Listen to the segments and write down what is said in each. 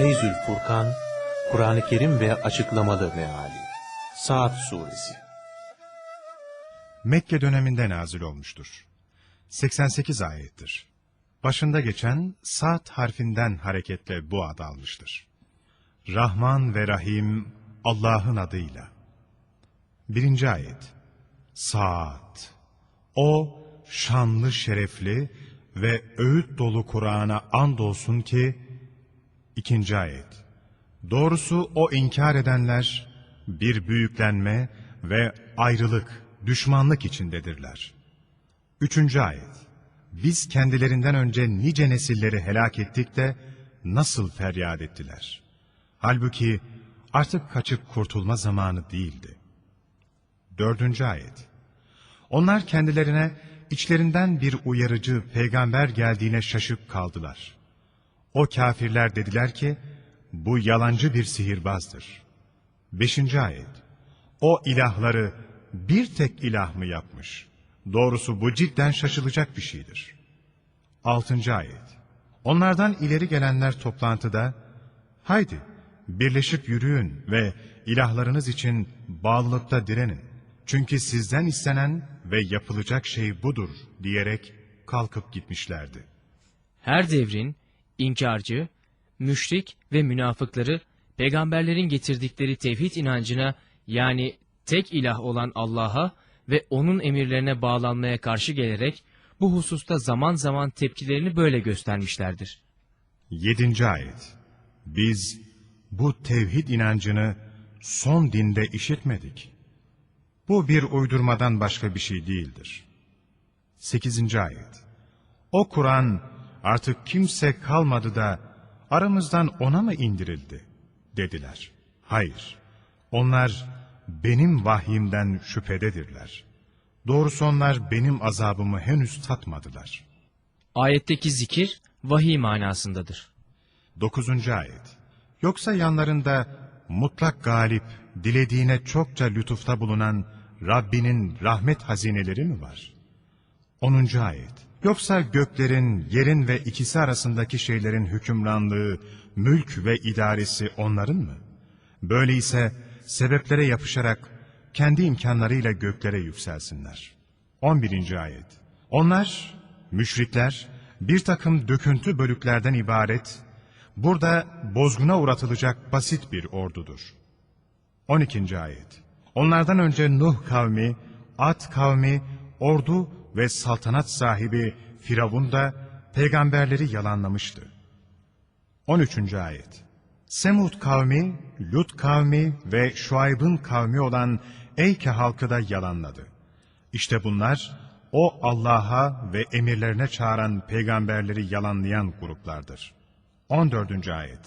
Feyzül Furkan, Kur'an-ı Kerim ve Açıklamalı Meali Saat Suresi Mekke döneminde nazil olmuştur. 88 ayettir. Başında geçen saat harfinden hareketle bu ad almıştır. Rahman ve Rahim Allah'ın adıyla. Birinci ayet. Saat. O şanlı şerefli ve öğüt dolu Kur'an'a andolsun ki, İkinci ayet. Doğrusu o inkar edenler bir büyüklenme ve ayrılık, düşmanlık içindedirler. Üçüncü ayet. Biz kendilerinden önce nice nesilleri helak ettik de nasıl feryat ettiler. Halbuki artık kaçıp kurtulma zamanı değildi. Dördüncü ayet. Onlar kendilerine içlerinden bir uyarıcı peygamber geldiğine şaşıp kaldılar. O kafirler dediler ki, bu yalancı bir sihirbazdır. Beşinci ayet. O ilahları bir tek ilah mı yapmış? Doğrusu bu cidden şaşılacak bir şeydir. Altıncı ayet. Onlardan ileri gelenler toplantıda, haydi birleşip yürüyün ve ilahlarınız için bağlılıkta direnin. Çünkü sizden istenen ve yapılacak şey budur diyerek kalkıp gitmişlerdi. Her devrin inkarcı, müşrik ve münafıkları peygamberlerin getirdikleri tevhid inancına yani tek ilah olan Allah'a ve onun emirlerine bağlanmaya karşı gelerek bu hususta zaman zaman tepkilerini böyle göstermişlerdir. Yedinci ayet. Biz bu tevhid inancını son dinde işitmedik. Bu bir uydurmadan başka bir şey değildir. Sekizinci ayet. O Kur'an artık kimse kalmadı da aramızdan ona mı indirildi? Dediler. Hayır. Onlar benim vahyimden şüphededirler. Doğrusu onlar benim azabımı henüz tatmadılar. Ayetteki zikir vahiy manasındadır. Dokuzuncu ayet. Yoksa yanlarında mutlak galip, dilediğine çokça lütufta bulunan Rabbinin rahmet hazineleri mi var? Onuncu ayet. Yoksa göklerin, yerin ve ikisi arasındaki şeylerin hükümranlığı, mülk ve idaresi onların mı? Böyleyse sebeplere yapışarak kendi imkanlarıyla göklere yükselsinler. 11. ayet. Onlar, müşrikler, bir takım döküntü bölüklerden ibaret, burada bozguna uğratılacak basit bir ordudur. 12. ayet. Onlardan önce Nuh kavmi, Ad kavmi, ordu ve saltanat sahibi Firavun da peygamberleri yalanlamıştı. 13. ayet. Semud kavmi, Lut kavmi ve Şuayb'ın kavmi olan Eyke halkı da yalanladı. İşte bunlar o Allah'a ve emirlerine çağıran peygamberleri yalanlayan gruplardır. 14. ayet.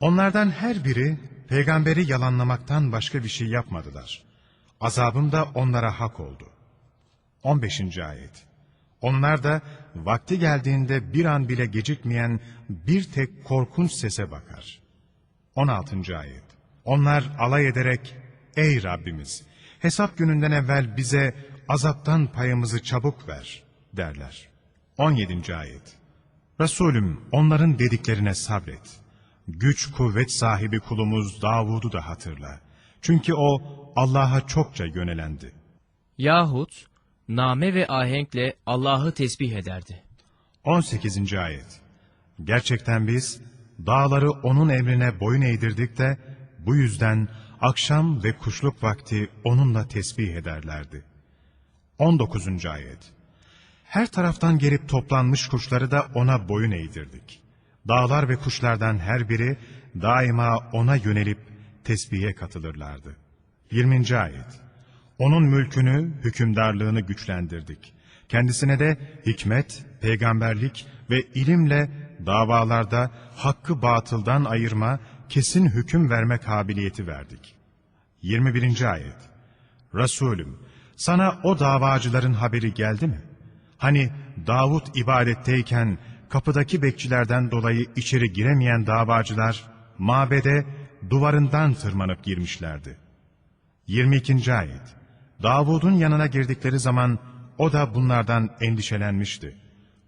Onlardan her biri peygamberi yalanlamaktan başka bir şey yapmadılar. Azabım da onlara hak oldu. 15. ayet. Onlar da vakti geldiğinde bir an bile gecikmeyen bir tek korkunç sese bakar. 16. ayet. Onlar alay ederek, ey Rabbimiz, hesap gününden evvel bize azaptan payımızı çabuk ver, derler. 17. ayet. Resulüm onların dediklerine sabret. Güç kuvvet sahibi kulumuz Davud'u da hatırla. Çünkü o Allah'a çokça yönelendi. Yahut name ve ahenkle Allah'ı tesbih ederdi. 18. ayet. Gerçekten biz dağları onun emrine boyun eğdirdik de bu yüzden akşam ve kuşluk vakti onunla tesbih ederlerdi. 19. ayet. Her taraftan gelip toplanmış kuşları da ona boyun eğdirdik. Dağlar ve kuşlardan her biri daima ona yönelip tesbihe katılırlardı. 20. ayet. Onun mülkünü, hükümdarlığını güçlendirdik. Kendisine de hikmet, peygamberlik ve ilimle davalarda hakkı batıldan ayırma, kesin hüküm verme kabiliyeti verdik. 21. ayet. Resulüm, sana o davacıların haberi geldi mi? Hani Davut ibadetteyken kapıdaki bekçilerden dolayı içeri giremeyen davacılar, mabede duvarından tırmanıp girmişlerdi. 22. ayet. Davud'un yanına girdikleri zaman o da bunlardan endişelenmişti.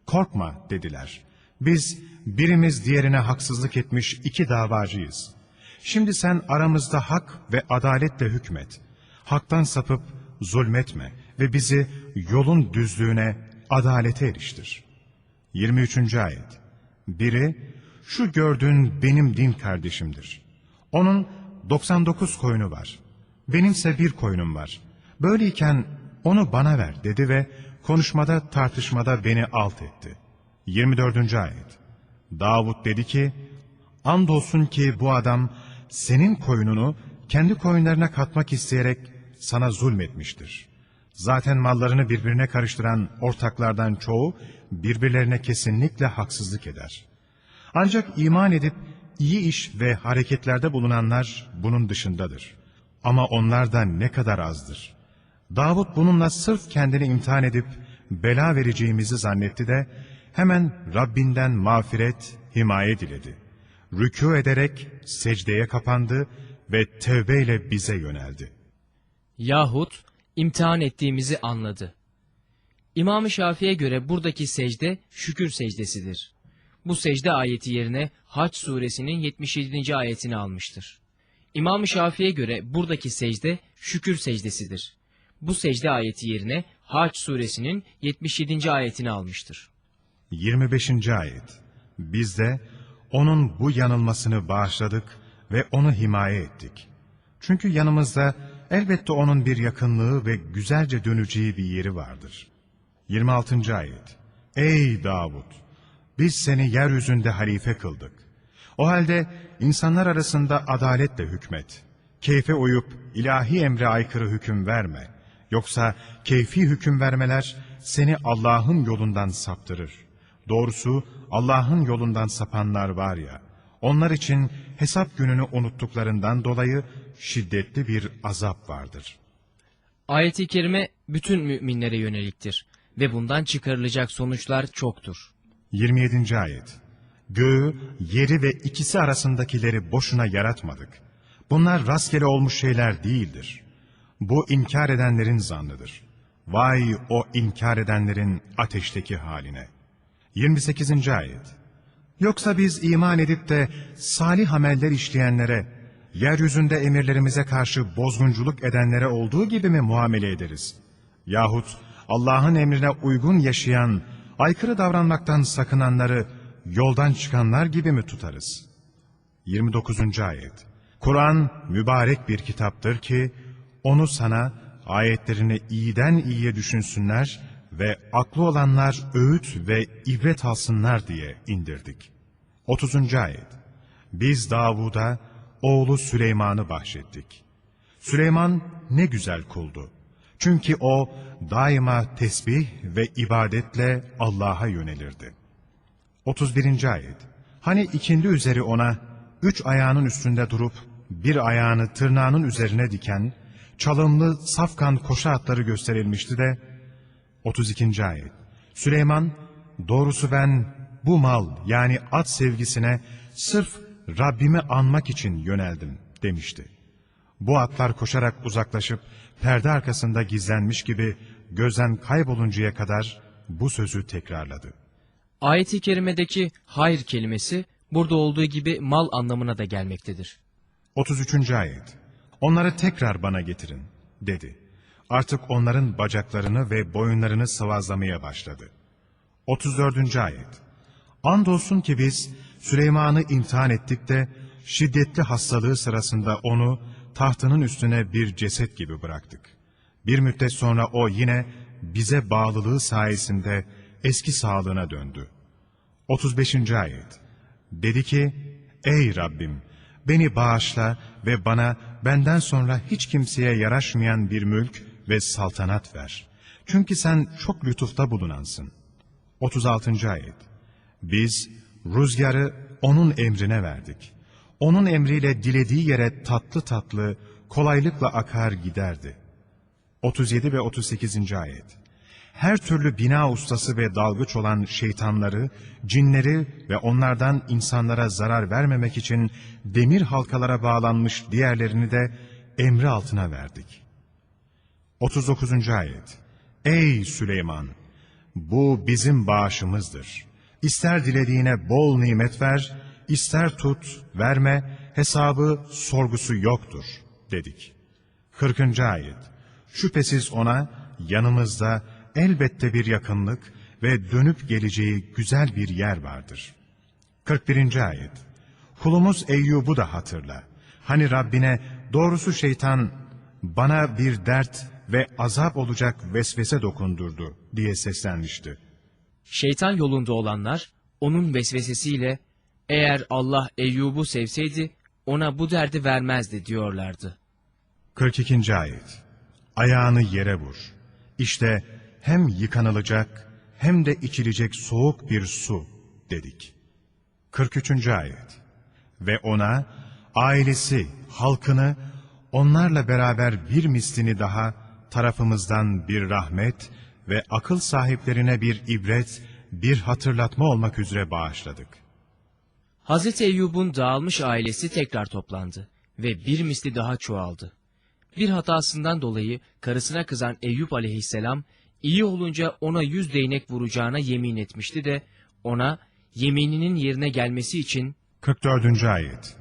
Korkma dediler. Biz birimiz diğerine haksızlık etmiş iki davacıyız. Şimdi sen aramızda hak ve adaletle hükmet. Haktan sapıp zulmetme ve bizi yolun düzlüğüne, adalete eriştir. 23. Ayet Biri, şu gördüğün benim din kardeşimdir. Onun 99 koyunu var. Benimse bir koyunum var. Böyleyken onu bana ver dedi ve konuşmada tartışmada beni alt etti. 24. Ayet Davut dedi ki, Andolsun ki bu adam senin koyununu kendi koyunlarına katmak isteyerek sana zulmetmiştir. Zaten mallarını birbirine karıştıran ortaklardan çoğu birbirlerine kesinlikle haksızlık eder. Ancak iman edip iyi iş ve hareketlerde bulunanlar bunun dışındadır. Ama onlar da ne kadar azdır. Davut bununla sırf kendini imtihan edip bela vereceğimizi zannetti de hemen Rabbinden mağfiret, himaye diledi. Rükû ederek secdeye kapandı ve tevbeyle bize yöneldi. Yahut imtihan ettiğimizi anladı. İmam-ı Şafii'ye göre buradaki secde şükür secdesidir. Bu secde ayeti yerine Haç suresinin 77. ayetini almıştır. İmam-ı Şafii'ye göre buradaki secde şükür secdesidir. Bu secde ayeti yerine Haç suresinin 77. ayetini almıştır. 25. ayet Biz de onun bu yanılmasını bağışladık ve onu himaye ettik. Çünkü yanımızda elbette onun bir yakınlığı ve güzelce döneceği bir yeri vardır. 26. ayet Ey Davud! Biz seni yeryüzünde halife kıldık. O halde insanlar arasında adaletle hükmet. Keyfe uyup ilahi emre aykırı hüküm verme. Yoksa keyfi hüküm vermeler seni Allah'ın yolundan saptırır. Doğrusu Allah'ın yolundan sapanlar var ya, onlar için hesap gününü unuttuklarından dolayı şiddetli bir azap vardır. Ayet-i kerime bütün müminlere yöneliktir ve bundan çıkarılacak sonuçlar çoktur. 27. ayet Göğü, yeri ve ikisi arasındakileri boşuna yaratmadık. Bunlar rastgele olmuş şeyler değildir. Bu inkar edenlerin zannıdır. Vay o inkar edenlerin ateşteki haline. 28. ayet Yoksa biz iman edip de salih ameller işleyenlere, yeryüzünde emirlerimize karşı bozgunculuk edenlere olduğu gibi mi muamele ederiz? Yahut Allah'ın emrine uygun yaşayan, aykırı davranmaktan sakınanları yoldan çıkanlar gibi mi tutarız? 29. ayet Kur'an mübarek bir kitaptır ki, onu sana ayetlerini iyiden iyiye düşünsünler ve aklı olanlar öğüt ve ibret alsınlar diye indirdik. 30. ayet Biz Davud'a oğlu Süleyman'ı bahşettik. Süleyman ne güzel kuldu. Çünkü o daima tesbih ve ibadetle Allah'a yönelirdi. 31. ayet Hani ikindi üzeri ona üç ayağının üstünde durup bir ayağını tırnağının üzerine diken çalımlı safkan koşu atları gösterilmişti de 32. ayet Süleyman doğrusu ben bu mal yani at sevgisine sırf Rabbimi anmak için yöneldim demişti. Bu atlar koşarak uzaklaşıp perde arkasında gizlenmiş gibi gözden kayboluncaya kadar bu sözü tekrarladı. Ayet-i kerimedeki hayır kelimesi burada olduğu gibi mal anlamına da gelmektedir. 33. ayet Onları tekrar bana getirin dedi. Artık onların bacaklarını ve boyunlarını sıvazlamaya başladı. 34. ayet Andolsun ki biz Süleyman'ı imtihan ettik de şiddetli hastalığı sırasında onu tahtının üstüne bir ceset gibi bıraktık. Bir müddet sonra o yine bize bağlılığı sayesinde eski sağlığına döndü. 35. ayet Dedi ki, Ey Rabbim! Beni bağışla ve bana benden sonra hiç kimseye yaraşmayan bir mülk ve saltanat ver. Çünkü sen çok lütufta bulunansın. 36. ayet Biz rüzgarı onun emrine verdik. Onun emriyle dilediği yere tatlı tatlı, kolaylıkla akar giderdi. 37 ve 38. ayet her türlü bina ustası ve dalgıç olan şeytanları, cinleri ve onlardan insanlara zarar vermemek için demir halkalara bağlanmış diğerlerini de emri altına verdik. 39. Ayet Ey Süleyman! Bu bizim bağışımızdır. İster dilediğine bol nimet ver, ister tut, verme, hesabı, sorgusu yoktur, dedik. 40. ayet. Şüphesiz ona yanımızda elbette bir yakınlık ve dönüp geleceği güzel bir yer vardır. 41. ayet. Kulumuz Eyyub'u da hatırla. Hani Rabbine doğrusu şeytan bana bir dert ve azap olacak vesvese dokundurdu diye seslenmişti. Şeytan yolunda olanlar onun vesvesesiyle eğer Allah Eyyub'u sevseydi ona bu derdi vermezdi diyorlardı. 42. ayet. Ayağını yere vur. İşte hem yıkanılacak hem de içilecek soğuk bir su dedik. 43. ayet. Ve ona ailesi, halkını onlarla beraber bir mislini daha tarafımızdan bir rahmet ve akıl sahiplerine bir ibret, bir hatırlatma olmak üzere bağışladık. Hazreti Eyyub'un dağılmış ailesi tekrar toplandı ve bir misli daha çoğaldı. Bir hatasından dolayı karısına kızan Eyüp aleyhisselam iyi olunca ona yüz değnek vuracağına yemin etmişti de ona yemininin yerine gelmesi için 44. ayet.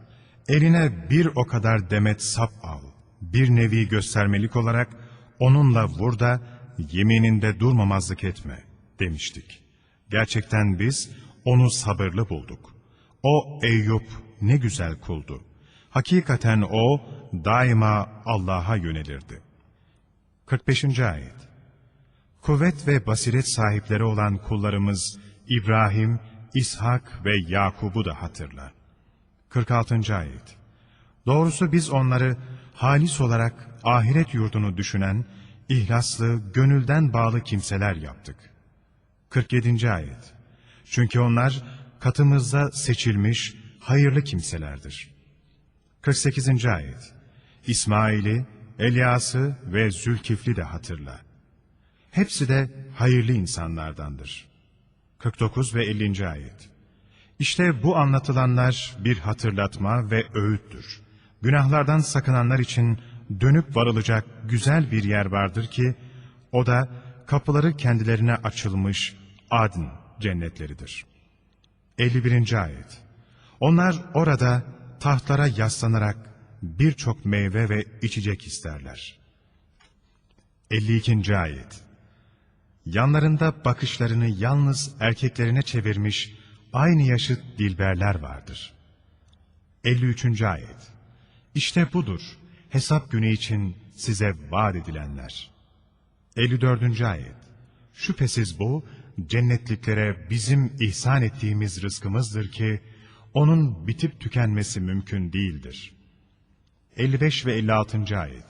Eline bir o kadar demet sap al. Bir nevi göstermelik olarak onunla vur da yemininde durmamazlık etme demiştik. Gerçekten biz onu sabırlı bulduk. O Eyüp ne güzel kuldu. Hakikaten o daima Allah'a yönelirdi. 45. ayet. Kuvvet ve basiret sahipleri olan kullarımız İbrahim, İshak ve Yakub'u da hatırla. 46. ayet. Doğrusu biz onları halis olarak ahiret yurdunu düşünen, ihlaslı, gönülden bağlı kimseler yaptık. 47. ayet. Çünkü onlar katımızda seçilmiş, hayırlı kimselerdir. 48. ayet. İsmail'i, Elyas'ı ve Zülkifli de hatırla. Hepsi de hayırlı insanlardandır. 49 ve 50. ayet. İşte bu anlatılanlar bir hatırlatma ve öğüttür. Günahlardan sakınanlar için dönüp varılacak güzel bir yer vardır ki, o da kapıları kendilerine açılmış adn cennetleridir. 51. ayet. Onlar orada tahtlara yaslanarak birçok meyve ve içecek isterler. 52. ayet. Yanlarında bakışlarını yalnız erkeklerine çevirmiş aynı yaşıt dilberler vardır. 53. ayet. İşte budur hesap günü için size vaat edilenler. 54. ayet. Şüphesiz bu cennetliklere bizim ihsan ettiğimiz rızkımızdır ki onun bitip tükenmesi mümkün değildir. 55 ve 56. ayet.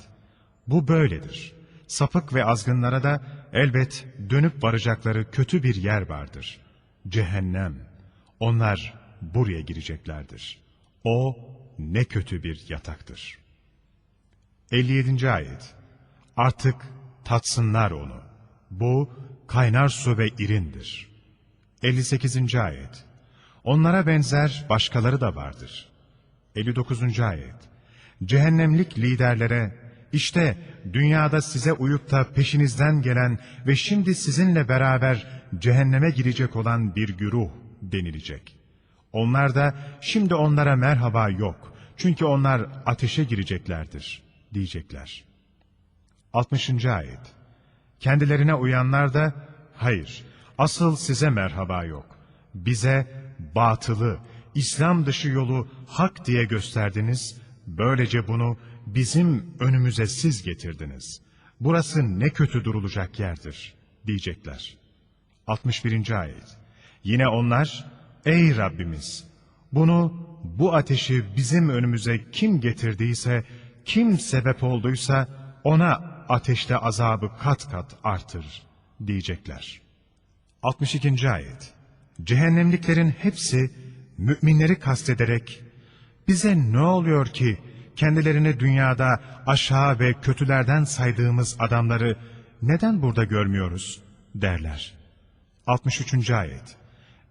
Bu böyledir. Sapık ve azgınlara da elbet dönüp varacakları kötü bir yer vardır. Cehennem. Onlar buraya gireceklerdir. O ne kötü bir yataktır. 57. ayet. Artık tatsınlar onu. Bu kaynar su ve irindir. 58. ayet. Onlara benzer başkaları da vardır. 59. ayet. Cehennemlik liderlere işte dünyada size uyup da peşinizden gelen ve şimdi sizinle beraber cehenneme girecek olan bir güruh denilecek. Onlar da şimdi onlara merhaba yok. Çünkü onlar ateşe gireceklerdir diyecekler. 60. ayet. Kendilerine uyanlar da hayır asıl size merhaba yok. Bize batılı, İslam dışı yolu hak diye gösterdiniz. Böylece bunu bizim önümüze siz getirdiniz. Burası ne kötü durulacak yerdir diyecekler. 61. ayet. Yine onlar, ey Rabbimiz, bunu, bu ateşi bizim önümüze kim getirdiyse, kim sebep olduysa, ona ateşte azabı kat kat artır diyecekler. 62. ayet. Cehennemliklerin hepsi müminleri kastederek bize ne oluyor ki kendilerini dünyada aşağı ve kötülerden saydığımız adamları neden burada görmüyoruz derler. 63. ayet.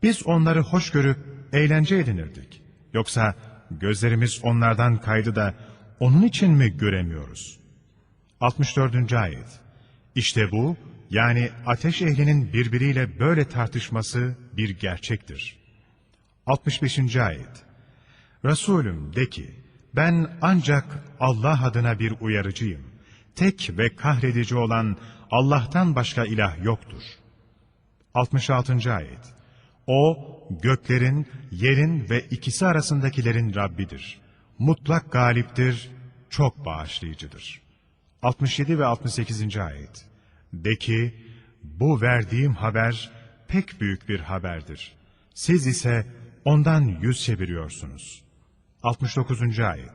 Biz onları hoş görüp eğlence edinirdik. Yoksa gözlerimiz onlardan kaydı da onun için mi göremiyoruz? 64. ayet. İşte bu yani ateş ehlinin birbiriyle böyle tartışması bir gerçektir. 65. Ayet Resulüm de ki, ben ancak Allah adına bir uyarıcıyım. Tek ve kahredici olan Allah'tan başka ilah yoktur. 66. Ayet O, göklerin, yerin ve ikisi arasındakilerin Rabbidir. Mutlak galiptir, çok bağışlayıcıdır. 67 ve 68. Ayet De ki, bu verdiğim haber pek büyük bir haberdir. Siz ise ondan yüz çeviriyorsunuz. 69. Ayet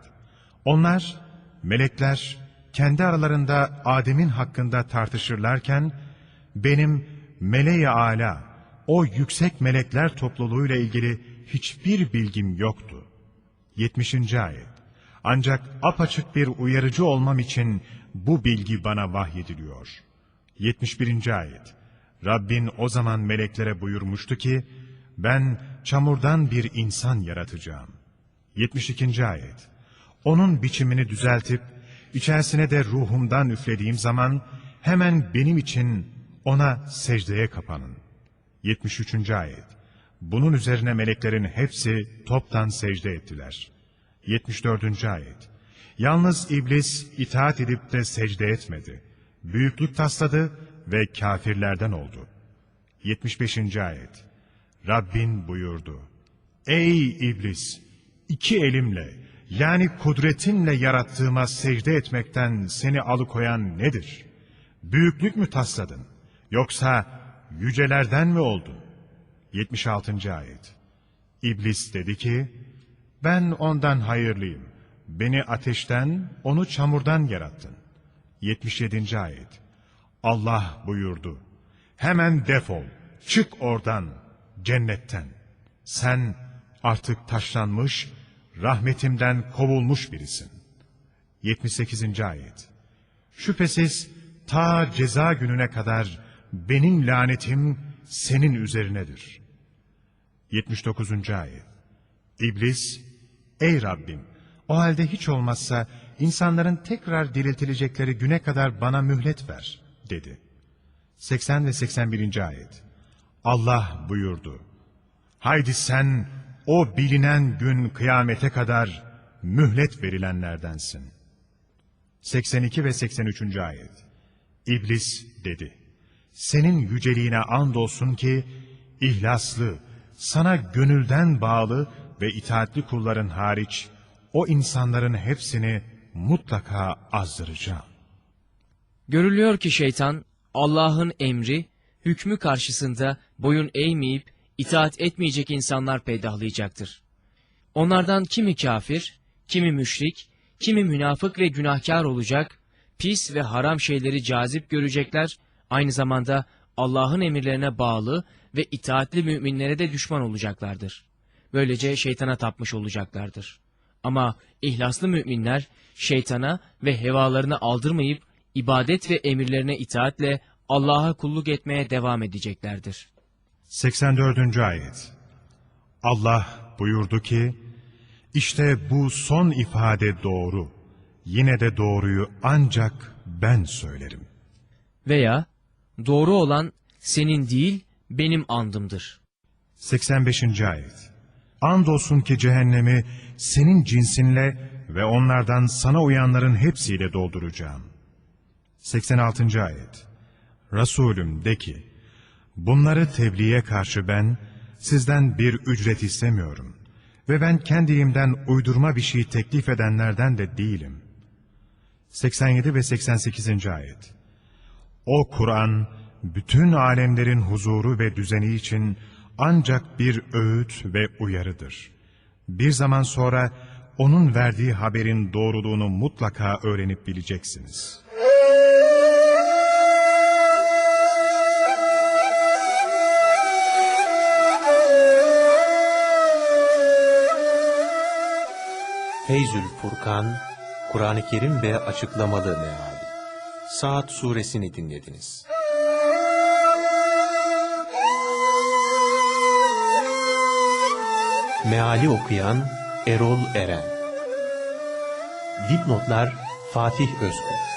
Onlar, melekler, kendi aralarında Adem'in hakkında tartışırlarken, benim meleği ala, o yüksek melekler topluluğuyla ilgili hiçbir bilgim yoktu. 70. Ayet Ancak apaçık bir uyarıcı olmam için bu bilgi bana vahyediliyor. 71. Ayet Rabbin o zaman meleklere buyurmuştu ki, ben çamurdan bir insan yaratacağım. 72. Ayet Onun biçimini düzeltip, içerisine de ruhumdan üflediğim zaman, hemen benim için ona secdeye kapanın. 73. Ayet Bunun üzerine meleklerin hepsi toptan secde ettiler. 74. Ayet Yalnız iblis itaat edip de secde etmedi. Büyüklük tasladı ve kafirlerden oldu. 75. Ayet Rabbin buyurdu. Ey iblis! İki elimle yani kudretinle yarattığıma secde etmekten seni alıkoyan nedir? Büyüklük mü tasladın? Yoksa yücelerden mi oldun? 76. Ayet İblis dedi ki, ben ondan hayırlıyım. Beni ateşten, onu çamurdan yarattın. 77. Ayet Allah buyurdu. Hemen defol, çık oradan, cennetten. Sen artık taşlanmış, rahmetimden kovulmuş birisin. 78. Ayet Şüphesiz ta ceza gününe kadar benim lanetim senin üzerinedir. 79. Ayet İblis, ey Rabbim, o halde hiç olmazsa insanların tekrar diriltilecekleri güne kadar bana mühlet ver, dedi. 80 ve 81. Ayet Allah buyurdu. Haydi sen o bilinen gün kıyamete kadar mühlet verilenlerdensin. 82 ve 83. Ayet İblis dedi. Senin yüceliğine andolsun ki ihlaslı, sana gönülden bağlı ve itaatli kulların hariç o insanların hepsini mutlaka azdıracağım. Görülüyor ki şeytan Allah'ın emri, hükmü karşısında boyun eğmeyip itaat etmeyecek insanlar peydahlayacaktır. Onlardan kimi kafir, kimi müşrik, kimi münafık ve günahkar olacak, pis ve haram şeyleri cazip görecekler, aynı zamanda Allah'ın emirlerine bağlı ve itaatli müminlere de düşman olacaklardır. Böylece şeytana tapmış olacaklardır. Ama ihlaslı müminler şeytana ve hevalarını aldırmayıp ibadet ve emirlerine itaatle Allah'a kulluk etmeye devam edeceklerdir. 84. Ayet Allah buyurdu ki, işte bu son ifade doğru. Yine de doğruyu ancak ben söylerim. Veya doğru olan senin değil benim andımdır. 85. Ayet Andolsun ki cehennemi senin cinsinle ve onlardan sana uyanların hepsiyle dolduracağım. 86. Ayet Resulüm de ki, bunları tebliğe karşı ben sizden bir ücret istemiyorum ve ben kendiliğimden uydurma bir şey teklif edenlerden de değilim. 87 ve 88. Ayet O Kur'an, bütün alemlerin huzuru ve düzeni için ancak bir öğüt ve uyarıdır. Bir zaman sonra onun verdiği haberin doğruluğunu mutlaka öğrenip bileceksiniz. Feyzül Furkan, Kur'an-ı Kerim ve Açıklamalı Meali. Saat Suresini dinlediniz. Meali okuyan Erol Eren. Dipnotlar Fatih Özgür